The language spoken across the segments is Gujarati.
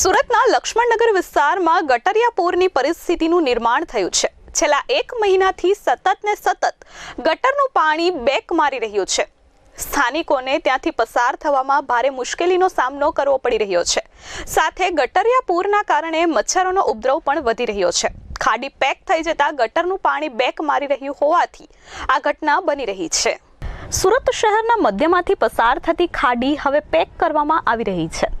સુરતના લક્ષ્મણનગર વિસ્તારમાં ગટરિયા પૂરની પરિસ્થિતિનું નિર્માણ થયું છે. છેલ્લા એક મહિનાથી સતત ને સતત ગટરનું પાણી બેક મારી રહ્યું છે. સ્થાનિકોને ત્યાંથી પસાર થવામાં ભારે મુશ્કેલીનો સામનો કરવો પડી રહ્યો છે. સાથે ગટરિયા પૂરના કારણે મચ્છરોનો ઉપદ્રવ પણ વધી રહ્યો છે. ખાડી પેક થઈ જતા ગટરનું પાણી બેક મારી રહ્યું હોવાથી આ ઘટના બની રહી છે. સુરત શહેરના મધ્યમાંથી પસાર થતી ખાડી હવે પેક કરવામાં આવી રહી છે.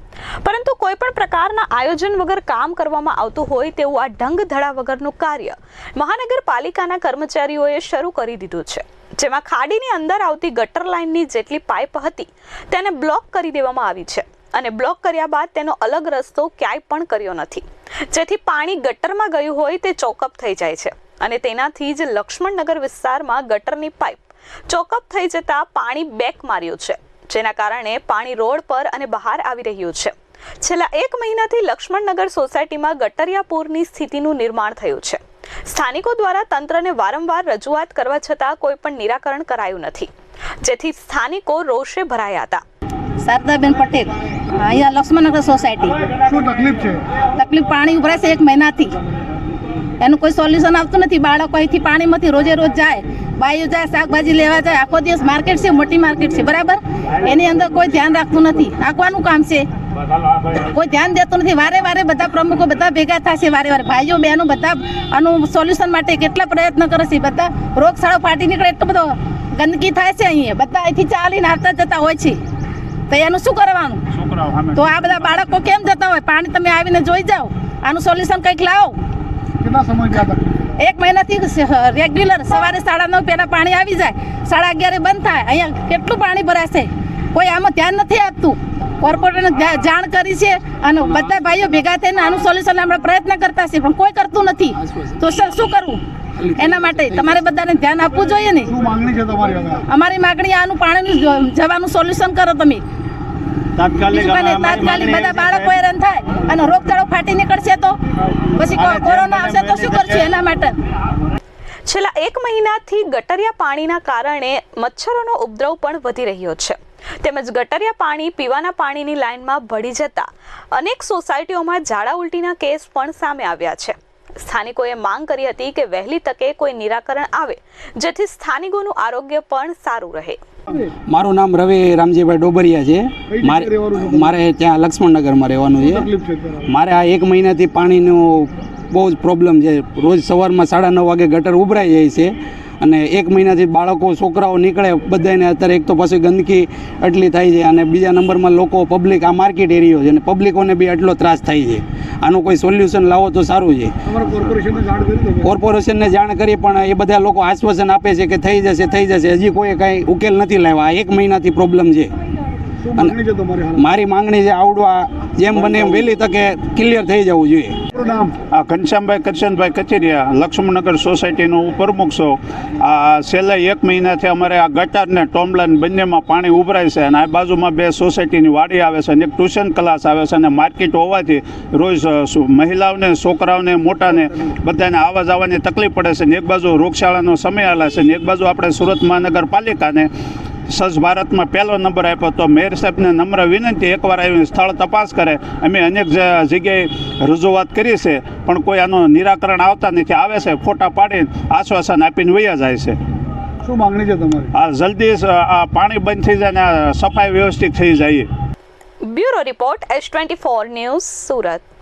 પરંતુ કોઈ પણ પ્રકારના આયોજન વગર કામ કરવામાં આવતું હોય તેવું આ ઢંગ ધડા વગરનું કાર્ય મહાનગરપાલિકાના કર્મચારીઓએ શરૂ કરી દીધું છે. જેમાં ખાડીની અંદર આવતી ગટર લાઇનની જેટલી પાઇપ હતી તેને બ્લોક કરી દેવામાં આવી છે અને બ્લોક કર્યા બાદ તેનો અલગ રસ્તો ક્યાંય પણ કર્યો નથી. જેથી પાણી ગટરમાં ગયું હોય તે ચોકઅપ થઈ જાય છે અને તેનાથી જ લક્ષ્મણનગર વિસ્તારમાં ગટરની પાઇપ ચોકઅપ થઈ જતા પાણી બેક માર્યું છે, જેના કારણે પાણી રોડ પર અને બહાર આવી રહ્યું છે. છેલ્લા એક મહિનાથી લક્ષ્મણનગર સોસાયટીમાં ગટરિયા પૂરની સ્થિતિનું નિર્માણ થયું છે. સ્થાનિકો દ્વારા તંત્રને વારંવાર રજૂઆત કરવા છતાં કોઈ પણ નિરાકરણ કરાયું નથી. જેથી સ્થાનિકો રોષે ભરાયા હતા. શારદાબેન પટેલ અહીંયા લક્ષ્મણનગર સોસાયટી. શું તકલીફ છે? તકલીફ પાણી ઉભરાય છે એક મહિનાથી. એનું કોઈ સોલ્યુશન આવતું નથી. બાળકો અહીંથી પાણીમાંથી રોજે રોજ જાય બાયો જાય શાકભાજી લેવા જાય. આખો દિવસ માર્કેટ છે મોટી માર્કેટ છે. બરાબર? એની અંદર કોઈ ધ્યાન રાખતું નથી. આખવાનું કામ છે. કોઈ ધ્યાન દેતું નથી. વારે વારે બધા પ્રમુખો બધા ભેગા થશે વારે વારે ભાઈઓ બહેનો બધા આનું સોલ્યુશન માટે કેટલા પ્રયત્ન કરે છે. બધા રોગશાળો ફાટી નીકળે એટલો બધો ગંદકી થાય છે અહીંયા. બધા અહીંથી ચાલીને આવતા જતા હોય છે. તો એનું શું કરવાનું? તો આ બધા બાળકો કેમ જતા હોય? પાણી તમે આવીને જોઈ જાઓ. આનું સોલ્યુશન કંઈક લાવો. એક મહિનાથી રેગ્યુલર સવારે સાડા નવ પહેલાં પાણી આવી જાય. સાડા અગિયારે બંધ થાય. અહીંયા કેટલું પાણી ભરાશે? કોઈ આમાં ધ્યાન નથી આપતું. કોર્પોરેટરને જાણ કરી છે અને બધા ભાઈઓ ભેગા થઈને આનું સોલ્યુશન આપણે પ્રયત્ન કરતા છીએ પણ કોઈ કરતું નથી. તો સર શું કરવું? એના માટે તમારે બધાને ધ્યાન આપવું જોઈએ ને. શું માંગણી છે તમારી હવે અમારી માગણી આનું પાણીનું જવાનું સોલ્યુશન કરો તમે. તાત્કાલિક તાત્કાલિક બધા બાળકો હેરાન થાય અને રોગચાળો ફાટી નીકળશે તો. પછી કોરોના આવશે તો શું કરશે એના માટે? છેલ્લા એક મહિનાથી ગટરિયા પાણીના કારણે મચ્છરોનો ઉપદ્રવ પણ વધી રહ્યો છે. તેમજ ગટરિયા પાણી પીવાના પાણીની લાઇનમાં ભળી જતા અનેક સોસાયટીઓમાં ઝાડા ઉલટીના કેસ પણ સામે આવ્યા છે. સ્થાનિકોએ માંગ કરી હતી કે વહેલી તકે કોઈ નિરાકરણ આવે જેથી સ્થાનિકોનું આરોગ્ય પણ સારું રહે. મારું નામ રવિ રામજીભાઈ ડોબરિયા છે. મારે ત્યાં લક્ષ્મણનગરમાં રહેવાનું છે. મારે આ એક મહિનાથી પાણીનું બહુ જ પ્રોબ્લેમ છે. રોજ સવારમાં સાડા નવ વાગે ગટર ઉભરાઈ જાય છે. અને એક મહિનાથી બાળકો છોકરાઓ નીકળે બધાને અત્યારે એક તો પછી ગંદકી એટલી થાય છે અને બીજા નંબરમાં લોકો પબ્લિક આ માર્કેટ એરિયો છે અને પબ્લિકોને બી એટલો ત્રાસ થાય છે. આનું કોઈ સોલ્યુશન લાવો તો સારું છે. કોર્પોરેશનને જાણ કરી પણ એ બધા લોકો આશ્વાસન આપે છે કે થઈ જશે થઈ જશે. હજી કોઈ કાંઈ ઉકેલ નથી લાવ્યા. આ એક મહિનાથી પ્રોબ્લેમ છે. મારી માંગણી છે આવડવા જેમ બને એમ વહેલી તકે ક્લિયર થઈ જવું જોઈએ. આ ઘનશ્યામભાઈ કરશનભાઈ કચેરિયા લક્ષ્મણનગર સોસાયટીનો પ્રમુખ છો. આ છેલ્લા એક મહિનાથી અમારે આ ગટર ને ટોમલાન બંનેમાં પાણી ઉભરાય છે અને આ બાજુમાં બે સોસાયટીની વાડી આવે છે અને એક ટ્યુશન ક્લાસ આવે છે અને માર્કેટ હોવાથી રોજ મહિલાઓને, છોકરાઓને, મોટાને બધાને આવવા જવાની તકલીફ પડે છે ને એક બાજુ રોગશાળાનો સમય આલે છે ને એક બાજુ આપણે સુરત મહાનગરપાલિકાને સ્વચ્છ ભારતમાં પહેલો નંબર આપ્યો તો મેયર સાહેબને નમ્ર વિનંતી એકવાર આવીને સ્થળ તપાસ કરે. અમે અનેક જગ્યાએ રજૂઆત કરી છે પણ કોઈ આનું નિરાકરણ આવતા નથી. આવે છે ફોટા પાડીને આશ્વાસન આપીને વૈયા જાય છે. શું માંગણી છે તમારી? આ જલ્દી આ પાણી બંધ થઈ જાય ને આ સફાઈ વ્યવસ્થિત થઈ જાય. Bureau report S twenty four news Surat.